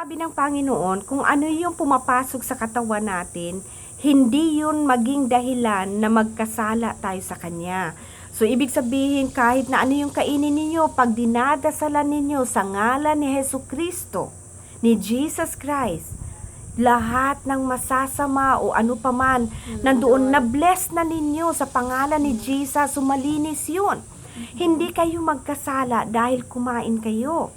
Sabi ng Panginoon, kung ano yung pumapasok sa katawan natin, hindi yun maging dahilan na magkasala tayo sa Kanya. So, ibig sabihin, kahit na ano yung kainin ninyo, pag dinadasalan ninyo sa ngalan ni Heso Kristo, ni Jesus Christ, lahat ng masasama o ano paman, nandoon na bless na ninyo sa pangalan ni Jesus, sumalinis yun. Hindi kayo magkasala dahil kumain kayo.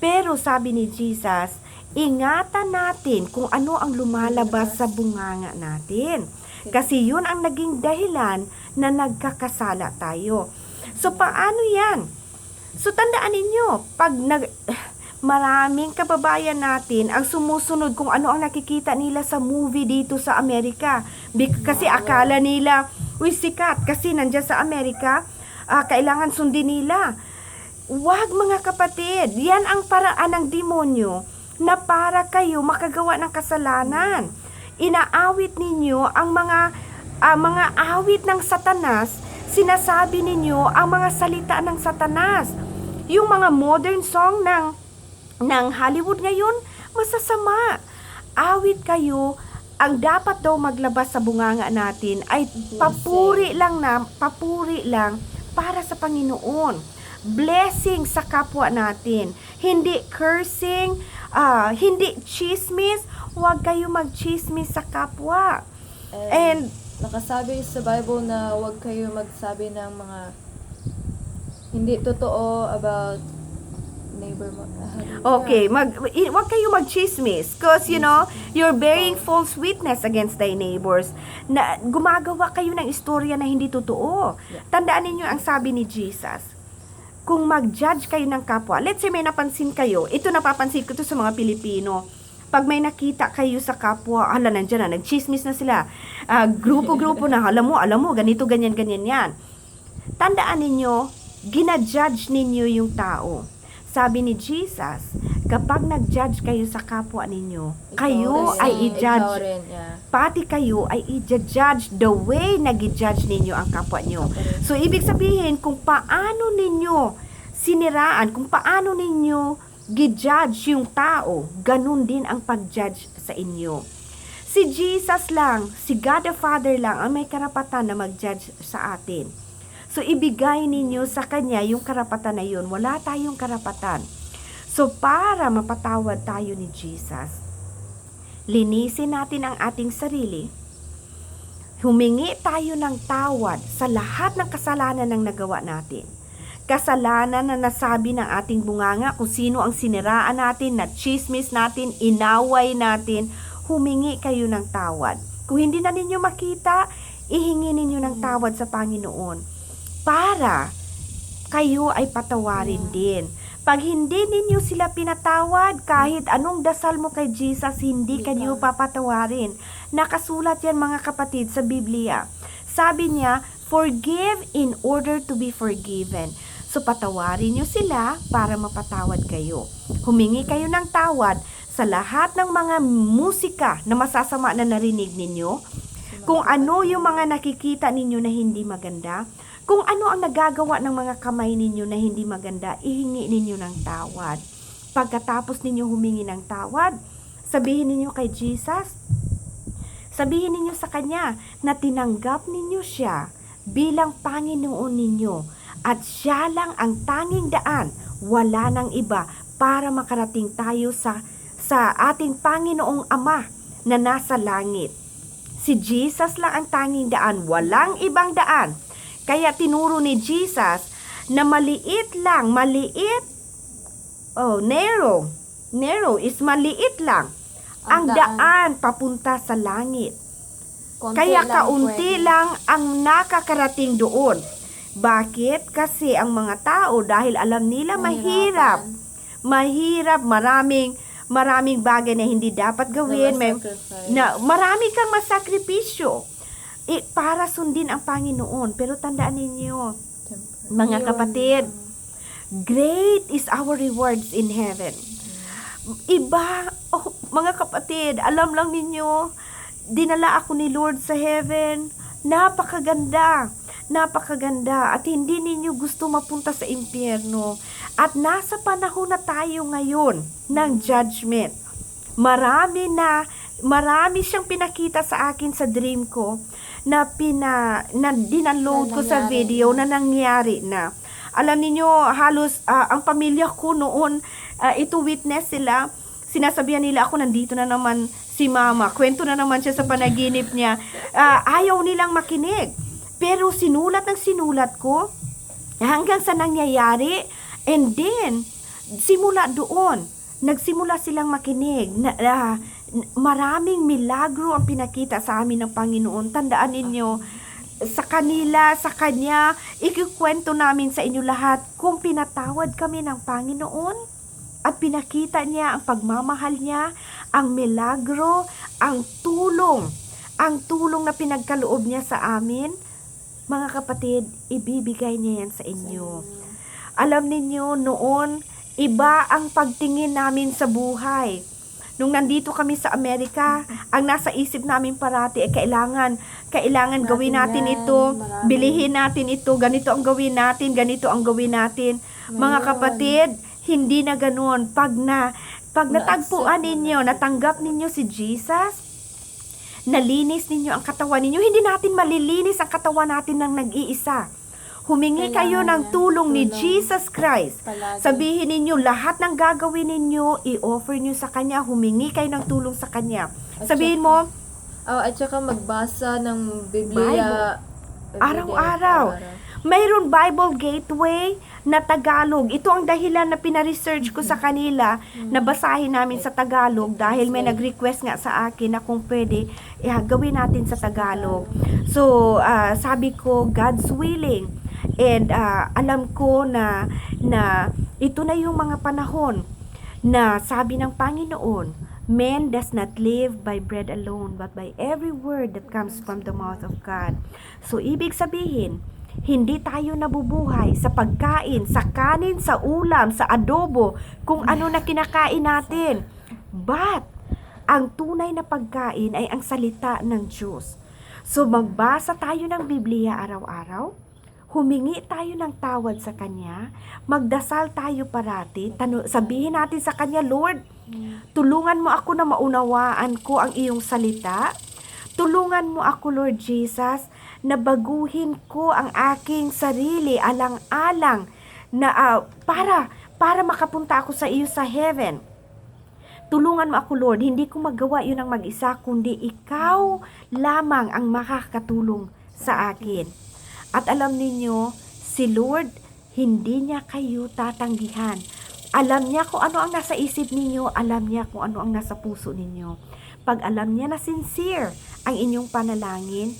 Pero sabi ni Jesus, ingatan natin kung ano ang lumalabas sa bunganga natin. Kasi yun ang naging dahilan na nagkakasala tayo. So paano yan? So tandaan ninyo, pag nag, maraming kababayan natin ang sumusunod kung ano ang nakikita nila sa movie dito sa Amerika. Kasi akala nila, uy sikat, kasi nandyan sa Amerika, ah, kailangan sundin nila. Huwag mga kapatid, yan ang paraan ng demonyo na para kayo makagawa ng kasalanan. Inaawit ninyo ang mga ah, mga awit ng satanas, sinasabi ninyo ang mga salita ng satanas. Yung mga modern song ng ng Hollywood ngayon, masasama. Awit kayo, ang dapat daw maglabas sa bunganga natin ay papuri lang na, papuri lang para sa Panginoon. Blessing sa kapwa natin. Hindi cursing, ah, hindi chismis. Huwag kayo mag-chismis sa kapwa. And nakasabi sa Bible na huwag kayo magsabi ng mga hindi totoo about neighbor mo. Ah, Okay, mag wag kayo mag-chismis because you know, you're bearing false witness against thy neighbors. Na gumagawa kayo ng istorya na hindi totoo. Tandaan ninyo ang sabi ni Jesus. Kung mag-judge kayo ng kapwa, let's say may napansin kayo, ito napapansin ko to sa mga Pilipino. Pag may nakita kayo sa kapwa, hala nandiyan na, nag-chismis na sila. Ah, grupo-grupo na, alam mo, alam mo, ganito, ganyan, ganyan yan. Tandaan ninyo, ginajudge ninyo yung tao. Sabi ni Jesus, kapag nag-judge kayo sa kapwa ninyo, ikaw kayo rin, ay i-judge. rin, yeah. Pati kayo ay i-judge the way na judge ninyo ang kapwa nyo. So, ibig sabihin, kung paano ninyo siniraan, kung paano ninyo gi-judge yung tao, ganun din ang pag-judge sa inyo. Si Jesus lang, si God the Father lang ang may karapatan na mag-judge sa atin. So, ibigay ninyo sa Kanya yung karapatan na yun. Wala tayong karapatan. So, para mapatawad tayo ni Jesus, linisin natin ang ating sarili, humingi tayo ng tawad sa lahat ng kasalanan ng nagawa natin. Kasalanan na nasabi ng ating bunganga kung sino ang siniraan natin, na chismis natin, inaway natin, humingi kayo ng tawad. Kung hindi na ninyo makita, ihingi ninyo ng tawad sa Panginoon para kayo ay patawarin din. Pag hindi ninyo sila pinatawad, kahit anong dasal mo kay Jesus, hindi kanyo ka. papatawarin. Nakasulat yan mga kapatid sa Biblia. Sabi niya, forgive in order to be forgiven. So patawarin nyo sila para mapatawad kayo. Humingi kayo ng tawad sa lahat ng mga musika na masasama na narinig ninyo. Kung ano yung mga nakikita ninyo na hindi maganda, kung ano ang nagagawa ng mga kamay ninyo na hindi maganda, ihingi ninyo ng tawad. Pagkatapos ninyo humingi ng tawad, sabihin ninyo kay Jesus, sabihin ninyo sa Kanya na tinanggap ninyo siya bilang Panginoon ninyo at siya lang ang tanging daan, wala nang iba para makarating tayo sa sa ating Panginoong Ama na nasa langit. Si Jesus lang ang tanging daan, walang ibang daan. Kaya tinuro ni Jesus na maliit lang, maliit, oh, narrow. Narrow is maliit lang. Ang Ang daan, daan. papunta sa langit. Konti Kaya lang kaunti pwede. lang ang nakakarating doon. Bakit? Kasi ang mga tao dahil alam nila mahirap, mahirap, maraming maraming bagay na hindi dapat gawin, may, na marami kang masakripisyo eh, para sundin ang Panginoon. Pero tandaan ninyo, mga kapatid, great is our rewards in heaven. Iba, oh, mga kapatid, alam lang ninyo, dinala ako ni Lord sa heaven. Napakaganda. Napakaganda. At hindi ninyo gusto mapunta sa impyerno. At nasa panahon na tayo ngayon ng judgment. Marami na, marami siyang pinakita sa akin sa dream ko na pina, na dinaload Na ko sa video na. na nangyari na. Alam niyo halos ah, ang pamilya ko noon, ah, ito witness sila, sinasabihan nila ako nandito na naman si mama. Kwento na naman siya sa panaginip niya. Ah, ayaw nilang makinig. Pero sinulat ng sinulat ko hanggang sa nangyayari and then simula doon nagsimula silang makinig na, n- maraming milagro ang pinakita sa amin ng Panginoon tandaan ninyo sa kanila, sa Kanya, ikikwento namin sa inyo lahat kung pinatawad kami ng Panginoon at pinakita niya ang pagmamahal niya, ang milagro, ang tulong, ang tulong na pinagkaloob niya sa amin. Mga kapatid, ibibigay niya yan sa inyo. Alam ninyo, noon, iba ang pagtingin namin sa buhay. Nung nandito kami sa Amerika, ang nasa isip namin parati ay kailangan, kailangan Natin gawin natin yan, ito, marami. bilihin natin ito, ganito ang gawin natin, ganito ang gawin natin. Mga Ngayon, kapatid, hindi na ganoon. Pag na, pag natagpuan ninyo, na. natanggap ninyo si Jesus, nalinis ninyo ang katawan ninyo, hindi natin malilinis ang katawan natin ng nag-iisa. Humingi kayo ng tulong ni. Jesus Christ. Sabihin ninyo, lahat ng gagawin ninyo, i-offer nyo sa Kanya, humingi kayo ng tulong sa Kanya. Sabihin mo, Oh, at saka magbasa ng Biblia. Araw-araw. mayroon Bible Gateway na Tagalog. Ito ang dahilan na pina-research ko sa kanila na basahin namin sa Tagalog dahil may nag-request nga sa akin na kung pwede eh, gawin natin sa Tagalog. So, ah, sabi ko, God's willing. And ah, alam ko na, na ito na yung mga panahon na sabi ng Panginoon, Man does not live by bread alone, but by every word that comes from the mouth of God. So, ibig sabihin, hindi tayo nabubuhay sa pagkain, sa kanin, sa ulam, sa adobo, kung ano na kinakain natin. But, ang tunay na pagkain ay ang salita ng Diyos. So, magbasa tayo ng Biblia araw-araw, humingi tayo ng tawad sa Kanya, magdasal tayo parati, tanu- sabihin natin sa Kanya, Lord, tulungan mo ako na maunawaan ko ang iyong salita, tulungan mo ako, Lord Jesus, na baguhin ko ang aking sarili alang-alang na ah, para para makapunta ako sa iyo sa heaven. Tulungan mo ako, Lord. Hindi ko magawa yun ang mag-isa, kundi ikaw lamang ang makakatulong sa akin. At alam ninyo, si Lord, hindi niya kayo tatanggihan. Alam niya kung ano ang nasa isip ninyo, alam niya kung ano ang nasa puso ninyo. Pag alam niya na sincere ang inyong panalangin,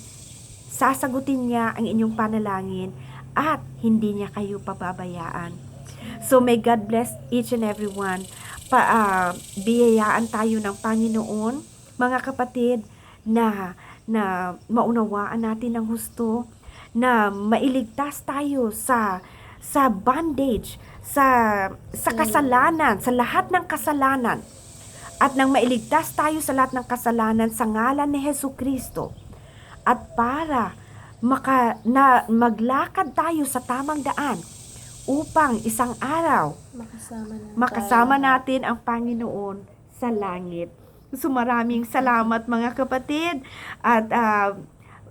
sasagutin niya ang inyong panalangin at hindi niya kayo pababayaan. So may God bless each and every one. Pa, ah, biyayaan tayo ng Panginoon, mga kapatid, na na maunawaan natin ng husto, na mailigtas tayo sa sa bondage, sa sa kasalanan, sa lahat ng kasalanan. At nang mailigtas tayo sa lahat ng kasalanan sa ngalan ni Hesus Kristo. At para maka, na maglakad tayo sa tamang daan upang isang araw Makasama na. makasama tayo. natin ang Panginoon sa langit. So maraming salamat mga kapatid at ah,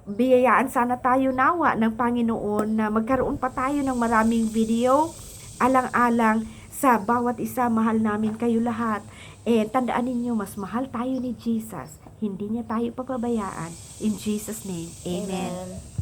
biyayaan sana tayo nawa ng Panginoon na magkaroon pa tayo ng maraming video alang-alang sa bawat isa mahal namin kayo lahat. Eh tandaan ninyo mas mahal tayo ni Jesus. Hindi niya tayo papabayaan. In Jesus name. Amen. Amen.